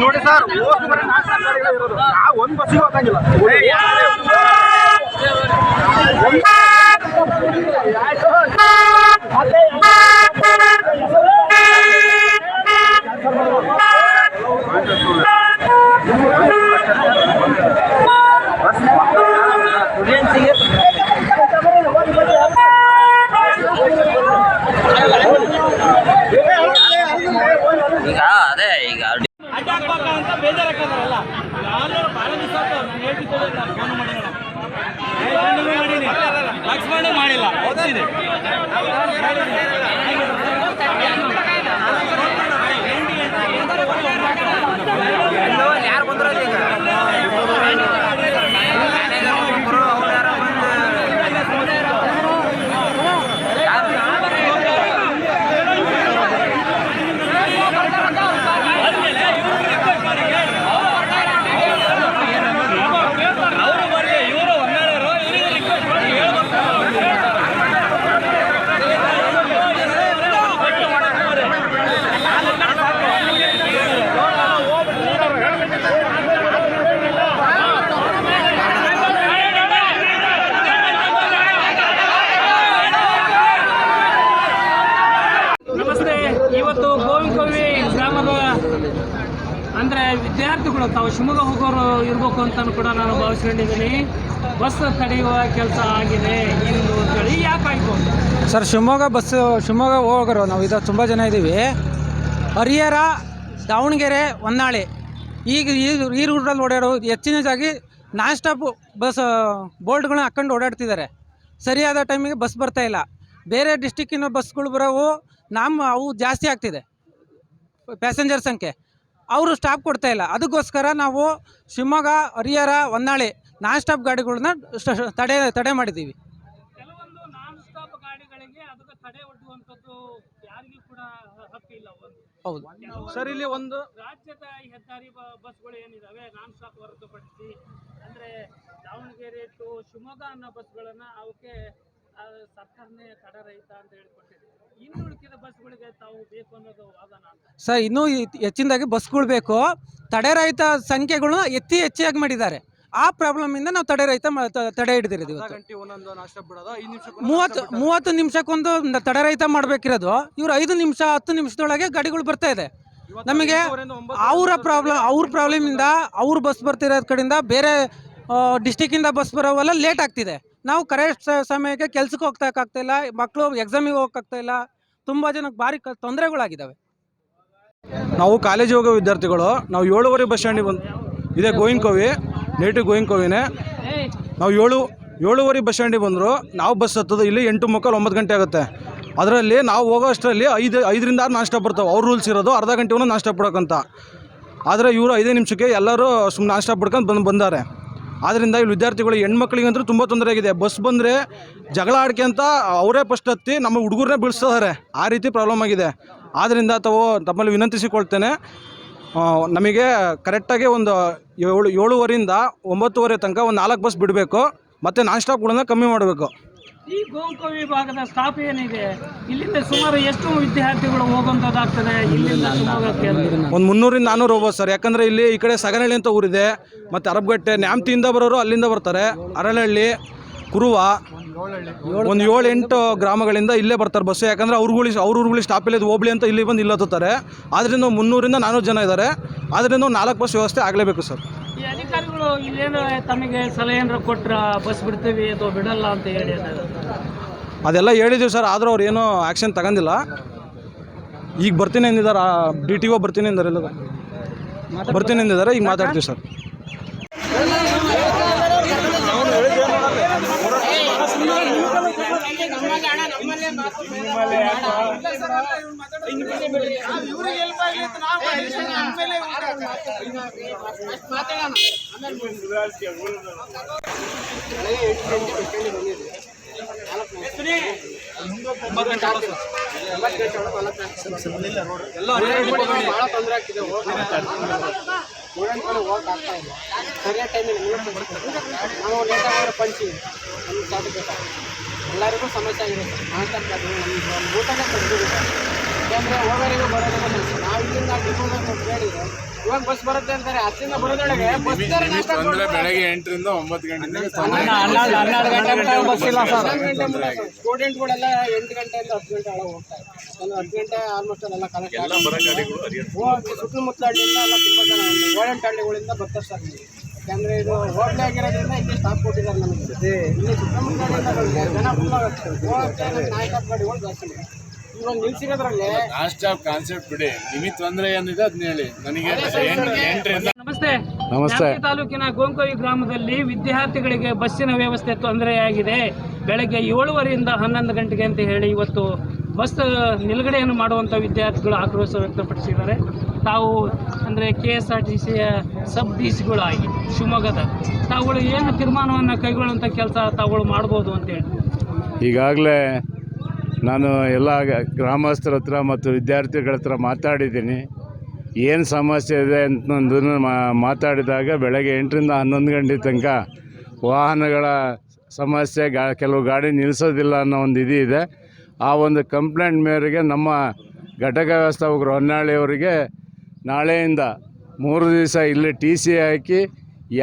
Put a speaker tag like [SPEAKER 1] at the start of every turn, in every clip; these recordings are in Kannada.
[SPEAKER 1] ನೋಡಿ ಸರ್ ಒಂದು ಬಸ್ಸಿಗೆ ಹೋಗಂಗಿಲ್ಲ.
[SPEAKER 2] ಈಗ ಅದೇ ಈಗ
[SPEAKER 3] ಅಂತ ಯಾರು ನಾನು ಮಾಡಿಲ್ಲ. ಲಕ್ಷ್ಮಣ ಮಾಡಿಲ್ಲ ಓದ್ತಿದೆ
[SPEAKER 2] ಯಾರು ಬಂದ್ರಲ್ಲ ಈಗ
[SPEAKER 3] ಅವರು ಬರಲಿ ಇವರು ಹೊನ್ನಾಳರು ಇವರಿಗೆ ರಿಕ್ವೆಸ್ಟ್ ಮಾಡಿ ಹೇಳ್ಬೇಕು ನಮಸ್ತೆ ಇವತ್ತು ಗೋವಿನಕೋವಿ ಗ್ರಾಮದ ಅಂದರೆ ವಿದ್ಯಾರ್ಥಿಗಳು ತಾವು ಶಿವಮೊಗ್ಗ ಹೋಗೋರು ಇರಬೇಕು ಅಂತ ಕೂಡ ನಾನು ಭಾವಿಸ್ಕೊಂಡಿದ್ದೀನಿ. ಬಸ್ ತಡೆಯುವ ಕೆಲಸ ಆಗಿದೆ ಇನ್ನು ಅಂತೇಳಿ ಯಾಕೆ
[SPEAKER 4] ಸರ್, ಶಿವಮೊಗ್ಗ ಬಸ್, ಶಿವಮೊಗ್ಗ ಹೋಗೋರು, ನಾವು ಇದು ತುಂಬ ಜನ ಇದ್ದೀವಿ. ಹರಿಹರ, ದಾವಣಗೆರೆ, ಹೊನ್ನಾಳಿ. ಈಗ ಈ ಈ ರೂಟಲ್ಲಿ ಓಡಾಡೋ ಹೆಚ್ಚಿನದಾಗಿ ನಾನ್ ಸ್ಟಾಪ್ ಬಸ್ ಬೋರ್ಡ್ಗಳನ್ನ ಹಾಕೊಂಡು ಓಡಾಡ್ತಿದ್ದಾರೆ. ಸರಿಯಾದ ಟೈಮಿಗೆ ಬಸ್ ಬರ್ತಾ ಇಲ್ಲ. ಬೇರೆ ಡಿಸ್ಟಿಕ್ಕಿನ ಬಸ್ಗಳು ಬರೋವು, ನಮ್ಮ, ಅವು ಜಾಸ್ತಿ ಆಗ್ತಿದೆ. ಪ್ಯಾಸೆಂಜರ್ ಸಂಖ್ಯೆ. ಅವರು ಸ್ಟಾಪ್ ಕೊಡ್ತಾ ಇಲ್ಲ. ಅದಕ್ಕೋಸ್ಕರ ನಾವು ಶಿವಮೊಗ್ಗ ಹರಿಹರ ಹೊನ್ನಾಳಿ ನಾನ್ ಸ್ಟಾಪ್ ಗಾಡಿಗಳನ್ನ ತಡೆ ತಡೆ ಮಾಡಿದ್ದೀವಿ.
[SPEAKER 3] ಕೆಲವೊಂದು ನಾನ್ ಸ್ಟಾಪ್ ಗಾಡಿಗಳಿಗೆ ಅದಕ್ಕೆ ತಡೆ ಒಡ್ಡುವಂಥದ್ದು ಯಾರಿಗೂ ಕೂಡ ಹಕ್ಕಿಲ್ಲ ಒಂದು.
[SPEAKER 4] ಹೌದು.
[SPEAKER 3] ಸರ್ ಇಲ್ಲಿ ಒಂದು ರಾಜ್ಯದ ಹೆದ್ದಾರಿ ಬ- ಬಸ್ಗಳು ಏನಿದಾವೆ ನಾನ್ ಸ್ಟಾಪ್ ಹೊರತುಪಡಿಸಿ ಅಂದ್ರೆ ದಾವಣಗೆರೆ ಟು ಶಿವಮೊಗ್ಗ ಅನ್ನೋ ಬಸ್ಗಳನ್ನ ಅವಕ್ಕೆ ಸರ್ಕಾರನೇ ತಡೆ ರೈತ ಅಂತ ಹೇಳ್ಕೊಟ್ಟಿದೆ.
[SPEAKER 4] ಸರ್ ಇನ್ನೂ ಹೆಚ್ಚಿನದಾಗಿ ಬಸ್ಗಳು ಬೇಕು. ತಡೆರಹಿತ ಸಂಖ್ಯೆಗಳನ್ನ ಎತ್ತಿ ಹೆಚ್ಚಾಗಿ ಮಾಡಿದ್ದಾರೆ. ಆ ಪ್ರಾಬ್ಲಮಿಂದ ನಾವು ತಡೆರಹಿತ ತಡೆ ಹಿಡಿದಿರೋದು ಮೂವತ್ತು ಮೂವತ್ತು ನಿಮಿಷಕ್ಕೊಂದು ತಡೆರಹಿತ ಮಾಡಬೇಕಿರೋದು. ಇವ್ರು ಐದು ನಿಮಿಷ ಹತ್ತು ನಿಮಿಷದೊಳಗೆ ಗಾಡಿಗಳು ಬರ್ತಾ ಇದೆ. ನಮಗೆ ಅವರ ಪ್ರಾಬ್ಲಮ್ ಅವ್ರ ಪ್ರಾಬ್ಲಮಿಂದ ಅವ್ರ ಬಸ್ ಬರ್ತಿರೋದ್ ಕಡೆಯಿಂದ ಬೇರೆ ಡಿಸ್ಟಿಕ್ಕಿಂದ ಬಸ್ ಬರೋವೆಲ್ಲ ಲೇಟ್ ಆಗ್ತಿದೆ. ನಾವು ಕರೆಕ್ಟ್ ಸಮಯಕ್ಕೆ ಕೆಲ್ಸಕ್ಕೆ ಹೋಗ್ತಕ್ಕಾಗ್ತಾ ಇಲ್ಲ ಮಕ್ಕಳು ಎಕ್ಸಾಮಿಗೆ ಹೋಗೋಕ್ಕಾಗ್ತಾಯಿಲ್ಲ ತುಂಬ ಜನಕ್ಕೆ ಭಾರಿ ತೊಂದರೆಗಳಾಗಿದ್ದಾವೆ
[SPEAKER 1] ನಾವು ಕಾಲೇಜ್ ಹೋಗೋ ವಿದ್ಯಾರ್ಥಿಗಳು, ನಾವು ಏಳುವರೆ ಬಸ್ ಸ್ಟ್ಯಾಂಡಿಗೆ ಬಂದು, ಇದೇ ಗೋವಿಂದಕೋವಿ ನೇಟಿವ್ ಗೋವಿಂದಕೋವಿನೇ. ನಾವು ಏಳು, ಏಳುವರೆ ಬಸ್ ಸ್ಟ್ಯಾಂಡಿಗೆ ಬಂದರು, ನಾವು ಬಸ್ ಹತ್ತೋದು ಇಲ್ಲಿ ಎಂಟು ಮುಕ್ಕಾಲು ಒಂಬತ್ತು ಗಂಟೆ ಆಗುತ್ತೆ. ಅದರಲ್ಲಿ ನಾವು ಹೋಗೋ ಅಷ್ಟರಲ್ಲಿ ಐದು, ಐದರಿಂದ ಆರು ನಾಷ್ಟ ಬರ್ತಾವೆ. ಅವ್ರ ರೂಲ್ಸ್ ಇರೋದು, ಅರ್ಧ ಗಂಟೆ ನಾಷ್ಟ ಬಿಡೋಕ್ಕಂತ ಆದರೆ ಇವರು ಐದೇ ನಿಮಿಷಕ್ಕೆ ಎಲ್ಲರೂ ಸುಮ್ಮನೆ ನಾಷ್ಟ ಪಡ್ಕೊಂಡು ಬಂದು, ಬಂದಾರೆ. ಆದ್ದರಿಂದ ಇಲ್ಲಿ ವಿದ್ಯಾರ್ಥಿಗಳು ಹೆಣ್ಮಕ್ಳಿಗಂತೂ ತುಂಬ ತೊಂದರೆ ಆಗಿದೆ. ಬಸ್ ಬಂದರೆ ಜಗಳ ಆಡ್ಕೊಂತ ಅವರೇ ಫಸ್ಟ್ ಹತ್ತಿ ನಮ್ಮ ಹುಡುಗರನ್ನೇ ಬೀಳಿಸ್ತಿದ್ದಾರೆ ಆ ರೀತಿ ಪ್ರಾಬ್ಲಮ್ ಆಗಿದೆ. ಆದ್ದರಿಂದ ತಾವು ತಮ್ಮಲ್ಲಿ ವಿನಂತಿಸಿಕೊಳ್ತೇನೆ. ನಮಗೆ ಕರೆಕ್ಟಾಗಿ ಒಂದು ಏಳು, ಏಳುವರೆಯಿಂದ ಒಂಬತ್ತುವರೆ ತನಕ ಒಂದು ನಾಲ್ಕು ಬಸ್ ಬಿಡಬೇಕು. ಮತ್ತು ನಾನ್ ಸ್ಟಾಪ್ಗಳನ್ನ ಕಮ್ಮಿ ಮಾಡಬೇಕು.
[SPEAKER 3] ಈ ಗೋಂಕೋವಿ ವಿಭಾಗದ ಸ್ಟಾಪ್ ಏನಿದೆ? ಇಲ್ಲಿಂದ ಸುಮಾರು ಎಷ್ಟು ವಿದ್ಯಾರ್ಥಿಗಳು ಹೋಗುವಂಥದ್ದಾಗ್ತದೆ ಇಲ್ಲಿಂದ ಶಿವಮೊಗ್ಗಕ್ಕೆ
[SPEAKER 1] ಒಂದು ಮುನ್ನೂರಿಂದ ನಾನ್ನೂರು ಹೋಗ್ಬೋದು ಸರ್. ಯಾಕಂದರೆ ಇಲ್ಲಿ ಈ ಕಡೆ ಸಗನಹಳ್ಳಿ ಅಂತ ಊರಿದೆ. ಮತ್ತು ಅರಬಗಟ್ಟೆ ನ್ಯಾಮತಿಯಿಂದ ಬರೋರು ಅಲ್ಲಿಂದ ಬರ್ತಾರೆ. ಅರಳಹಳ್ಳಿ, ಕುರುವ, ಒಂದು ಏಳು ಎಂಟು ಗ್ರಾಮಗಳಿಂದ ಇಲ್ಲೇ ಬರ್ತಾರೆ ಬಸ್ಸು. ಯಾಕಂದರೆ ಅವ್ರುಗಳು ಅವ್ರ ಊರುಗಳಿಗೆ ಸ್ಟಾಪ್ ಇಲ್ಲದ ಹೋಗ್ಲಿ ಅಂತ ಇಲ್ಲಿ ಬಂದು ಇಲ್ಲಿ ಹತ್ತುತ್ತಾರೆ. ಆದ್ದರಿಂದ ಮುನ್ನೂರಿಂದ ನಾನ್ನೂರು ಜನ ಇದ್ದಾರೆ. ಆದ್ದರಿಂದ ನಾಲ್ಕು ಬಸ್ ವ್ಯವಸ್ಥೆ ಆಗಲೇಬೇಕು ಸರ್.
[SPEAKER 3] ಇಲ್ಲೇನೋ ತಮಗೆ ಸಲಹೆ ಏನಾರ ಕೊಟ್ರ ಬಸ್ ಬಿಡ್ತೀವಿ ಅಥವಾ ಬಿಡಲ್ಲ ಅಂತ ಹೇಳಿ
[SPEAKER 1] ಅದೆಲ್ಲ ಹೇಳಿದ್ದೀವಿ ಸರ್ ಆದರೂ ಅವ್ರು ಏನೂ ಆ್ಯಕ್ಷನ್ ತಗೊಂಡಿಲ್ಲ. ಈಗ ಬರ್ತೀನಿ ಅಂದಿದ್ದಾರೆ ಡಿ ಟಿ ಒ ಬರ್ತೀನಿ ಅಂದಾರೆ ಎಲ್ಲದ ಬರ್ತೀನಿ ಅಂದಿದ್ದಾರೆ ಈಗ ಮಾತಾಡ್ತೀವಿ ಸರ್.
[SPEAKER 5] ನಿಮ್ಮಲ್ಲೇ ಹೆಲ್ಪ್ ಆಗಲಿ ಅಂತ ಆಮೇಲೆ ಭಾಳ ತೊಂದರೆ ಆಗ್ತಿದೆ ಸ್ಟೂಡೆಂಟ್ಗಳು ಹೋಗಕ್ಕೆ ಹೋಗ್ತಾ ಇಲ್ಲ ಸರಿಯಾದ ಟೈಮಿಗೆ ನಾವು ಲೇಟ್ ಆಗಿರೋ ಪಂಚಿ ನಮ್ಗೆ ಸಾಕು ಎಲ್ಲರಿಗೂ ಸಮಸ್ಯೆ ಆಗಿದೆ ಸರ್. ನಮ್ಗೆ ಒಂದು ಊಟನೇ ತೆಗೆದುಬಿಟ್ಟು ಯಾಕೆಂದರೆ ಹೋಗೋರಿಗೂ ಬರೋರಿಗೂ ಸಮಸ್ಯೆ. ನಾವು ಇಲ್ಲಿಂದ ಡಿಪೋದಾಗ ಹೇಳಿದ್ರೆ ಇವಾಗ ಬಸ್ ಬರುತ್ತೆ ಅಂತಾರೆ. ಹತ್ತಿಂದ ಬರೋದೊಳಗೆ ಬಸ್
[SPEAKER 6] ಅಂದ್ರೆ ಬೆಳಗ್ಗೆ ಎಂಟರಿಂದ ಒಂಬತ್ತು ಗಂಟೆ
[SPEAKER 5] ಸ್ಟೂಡೆಂಟ್ಗಳೆಲ್ಲ ಎಂಟು ಗಂಟೆಯಿಂದ ಹತ್ತು ಗಂಟೆ ಒಳಗೆ ಹೋಗ್ತಾರೆ ಒಂದು ಹತ್ತು ಗಂಟೆ ಆಲ್ಮೋಸ್ಟ್ ಅಲ್ಲೆಲ್ಲ ಕನೆಕ್ಟ್ ಹೋಗಿ ಸುತ್ತಮುತ್ತ ಹಳ್ಳಿಯಿಂದ ಎಲ್ಲ ತುಂಬ ಜನ ಏಳೆಂಟು ಹಳ್ಳಿಗಳಿಂದ ಬರ್ತಾರೆ ಸರ್. ಯಾಕಂದರೆ ಇದು ಹೋಟ್ಲೆ ಆಗಿರೋದ್ರಿಂದ ಇಲ್ಲಿ ಸ್ಟಾಪ್ ಕೊಟ್ಟಿದ್ದಾರೆ ನಮಗೆ. ಇಲ್ಲಿ ಜನ ಫುಲ್ ಆಗುತ್ತೆ ಹೋಗಕ್ಕೆ ನಮ್ಗೆ ನಾಯಿ ಸ್ಟಾಪ್ ಗಾಡಿಗಳು ಜಾಸ್ತಿ ಇವಾಗ ನಿಲ್ಸಿರೋದ್ರಲ್ಲಿ.
[SPEAKER 6] ನಾನ್ ಸ್ಟಾಪ್ ಕಾನ್ಸೆಪ್ಟ್ ಬಿಡಿ. ನಿಮಗೆ ತೊಂದರೆ ಏನಿದೆ ಅದನ್ನ ಹೇಳಿ. ನನಗೆ
[SPEAKER 3] ನಮಸ್ತೆ.
[SPEAKER 1] ನಮಸ್ತೆ.
[SPEAKER 3] ತಾಲೂಕಿನ ಗೋಂಕೋಯಿ ಗ್ರಾಮದಲ್ಲಿ ವಿದ್ಯಾರ್ಥಿಗಳಿಗೆ ಬಸ್ಸಿನ ವ್ಯವಸ್ಥೆ ತೊಂದರೆಯಾಗಿದೆ. ಬೆಳಗ್ಗೆ ಏಳುವರೆಯಿಂದ ಹನ್ನೊಂದು ಗಂಟೆಗೆ ಅಂತ ಹೇಳಿ ಇವತ್ತು ಬಸ್ ನಿಲುಗಡೆಯನ್ನು ಮಾಡುವಂಥ ವಿದ್ಯಾರ್ಥಿಗಳು ಆಕ್ರೋಶ ವ್ಯಕ್ತಪಡಿಸಿದ್ದಾರೆ. ತಾವು ಅಂದರೆ ಕೆ ಎಸ್ ಆರ್ ಟಿ ಸಿಯ ಸಬ್ ಡಿ ಸಿಗಳಾಗಿ ಶಿವಮೊಗ್ಗದ. ತಾವುಗಳು ಏನು ತೀರ್ಮಾನವನ್ನು ಕೈಗೊಳ್ಳುವಂಥ ಕೆಲಸ ತಾವುಗಳು ಮಾಡ್ಬೋದು ಅಂತೇಳಿ.
[SPEAKER 6] ಈಗಾಗಲೇ ನಾನು ಎಲ್ಲ ಗ್ರಾಮಸ್ಥರ ಹತ್ರ ಮತ್ತು ವಿದ್ಯಾರ್ಥಿಗಳ ಹತ್ರ ಮಾತಾಡಿದ್ದೀನಿ. ಏನು ಸಮಸ್ಯೆ ಇದೆ ಅಂತಂದನ್ನು ಮಾತಾಡಿದಾಗ ಬೆಳಗ್ಗೆ ಎಂಟರಿಂದ ಹನ್ನೊಂದು ಗಂಟೆ ತನಕ ವಾಹನಗಳ ಸಮಸ್ಯೆ, ಗಾ, ಕೆಲವು ಗಾಡಿ ನಿಲ್ಲಿಸೋದಿಲ್ಲ ಅನ್ನೋ ಒಂದು ಇದು ಇದೆ. ಆ ಒಂದು ಕಂಪ್ಲೇಂಟ್ ಮೇರೆಗೆ ನಮ್ಮ ಘಟಕ ವ್ಯವಸ್ಥಾಪಕರು ಹೊನ್ನಾಳಿಯವರಿಗೆ ನಾಳೆಯಿಂದ ಮೂರು ದಿವಸ ಇಲ್ಲಿ ಟಿ ಸಿ ಹಾಕಿ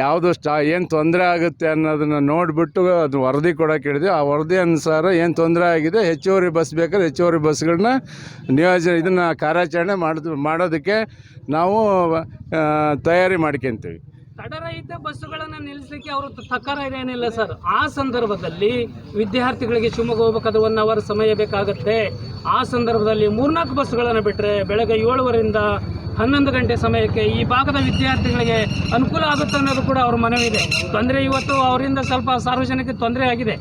[SPEAKER 6] ಯಾವುದು ಸ್ಟಾ ಏನು ತೊಂದರೆ ಆಗುತ್ತೆ ಅನ್ನೋದನ್ನು ನೋಡಿಬಿಟ್ಟು ಅದು ವರದಿ ಕೊಡೋಕೆ ಹೇಳಿದ್ವಿ. ಆ ವರದಿ ಅನುಸಾರ ಏನು ತೊಂದರೆ ಆಗಿದೆ ಹೆಚ್ಚುವರಿ ಬಸ್ ಬೇಕಾದ್ರೆ ಹೆಚ್ಚುವರಿ ಬಸ್ಗಳನ್ನ ನಿಯೋಜನೆ ಇದನ್ನು ಕಾರ್ಯಾಚರಣೆ ಮಾಡೋದು ಮಾಡೋದಕ್ಕೆ ನಾವು ತಯಾರಿ ಮಾಡ್ಕೊತೀವಿ
[SPEAKER 3] ತಡರಹಿತ ಬಸ್ಸುಗಳನ್ನು ನಿಲ್ಲಿಸಲಿಕ್ಕೆ ಅವರು ತಕರ ಏನಿಲ್ಲ ಸರ್. ಆ ಸಂದರ್ಭದಲ್ಲಿ ವಿದ್ಯಾರ್ಥಿಗಳಿಗೆ ಶಿವಮೊಗ್ಗ ಹೋಗ್ಬೇಕಾದ್ರೆ ಒನ್ ಅವರ್ ಸಮಯ ಬೇಕಾಗುತ್ತೆ. ಆ ಸಂದರ್ಭದಲ್ಲಿ ಮೂರ್ನಾಲ್ಕು ಬಸ್ಸುಗಳನ್ನು ಬಿಟ್ಟರೆ ಬೆಳಗ್ಗೆ ಏಳುವರೆಯಿಂದ ಹನ್ನೊಂದು ಗಂಟೆ ಸಮಯಕ್ಕೆ ಈ ಭಾಗದ ವಿದ್ಯಾರ್ಥಿಗಳಿಗೆ ಅನುಕೂಲ ಆಗುತ್ತೆ ಅನ್ನೋದು ಕೂಡ ಅವ್ರ ಮನವಿದೆ ತೊಂದರೆ ಇವತ್ತು ಅವರಿಂದ ಸ್ವಲ್ಪ ಸಾರ್ವಜನಿಕ ತೊಂದರೆ ಆಗಿದೆ.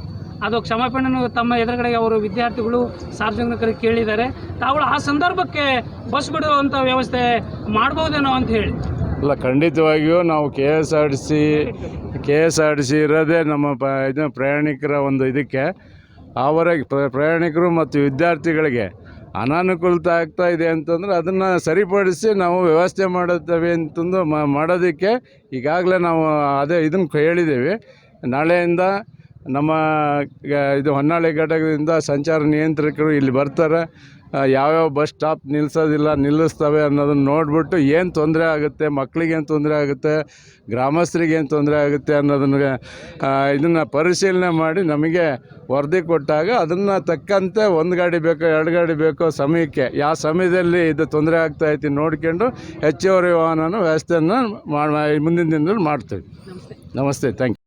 [SPEAKER 3] ಅದು ಕ್ಷಮಾಪಣೆಯನ್ನು ತಮ್ಮ ಎದುರುಗಡೆಗೆ ಅವರು ವಿದ್ಯಾರ್ಥಿಗಳು ಸಾರ್ವಜನಿಕರಿಗೆ ಕೇಳಿದ್ದಾರೆ. ತಾವುಗಳು ಆ ಸಂದರ್ಭಕ್ಕೆ ಬಸ್ ಬಿಡುವಂಥ ವ್ಯವಸ್ಥೆ ಮಾಡ್ಬೋದೇನೋ ಅಂತ ಹೇಳಿ.
[SPEAKER 6] ಅಲ್ಲ, ಖಂಡಿತವಾಗಿಯೂ ನಾವು K S R T C K S R T C ಇರೋದೇ ನಮ್ಮ ಪ ಇದು ಪ್ರಯಾಣಿಕರ ಒಂದು ಇದಕ್ಕೆ. ಅವರ ಪ್ರಯಾಣಿಕರು ಮತ್ತು ವಿದ್ಯಾರ್ಥಿಗಳಿಗೆ ಅನಾನುಕೂಲತೆ ಆಗ್ತಾ ಇದೆ ಅಂತಂದ್ರೆ ಅದನ್ನು ಸರಿಪಡಿಸಿ ನಾವು ವ್ಯವಸ್ಥೆ ಮಾಡುತ್ತೇವೆ ಅಂತಂದು ಮಾಡೋದಕ್ಕೆ ಈಗಾಗಲೇ ನಾವು ಅದೇ ಇದನ್ನು ಹೇಳಿದ್ದೇವೆ. ನಾಳೆಯಿಂದ ನಮ್ಮ ಇದು ಹೊನ್ನಾಳಿ ಘಟಕದಿಂದ ಸಂಚಾರ ನಿಯಂತ್ರಕರು ಇಲ್ಲಿ ಬರ್ತಾರೆ. ಯಾವ್ಯಾವ ಬಸ್ ಸ್ಟಾಪ್ ನಿಲ್ಲಿಸೋದಿಲ್ಲ ನಿಲ್ಲಿಸ್ತವೆ ಅನ್ನೋದನ್ನ ನೋಡಿಬಿಟ್ಟು ಏನು ತೊಂದರೆ ಆಗುತ್ತೆ ಮಕ್ಕಳಿಗೇನು ತೊಂದರೆ ಆಗುತ್ತೆ ಗ್ರಾಮಸ್ಥರಿಗೇನು ತೊಂದರೆ ಆಗುತ್ತೆ ಅನ್ನೋದನ್ನು ಇದನ್ನು ಪರಿಶೀಲನೆ ಮಾಡಿ ನಮಗೆ ವರದಿ ಕೊಟ್ಟಾಗ ಅದನ್ನು ತಕ್ಕಂತೆ ಒಂದು ಗಾಡಿ ಬೇಕೋ, ಎರಡು ಗಾಡಿ ಬೇಕೋ ಸಮಯಕ್ಕೆ ಯಾವ ಸಮಯದಲ್ಲಿ ಇದು ತೊಂದರೆ ಆಗ್ತಾ ಐತಿ ನೋಡ್ಕೊಂಡು ಹೆಚ್ಚುವರಿ ವಾಹನನ ವ್ಯವಸ್ಥೆಯನ್ನು ಮಾಡಿ ಮುಂದಿನ ದಿನದಲ್ಲಿ ಮಾಡ್ತೀವಿ. ನಮಸ್ತೆ ಥ್ಯಾಂಕ್ ಯು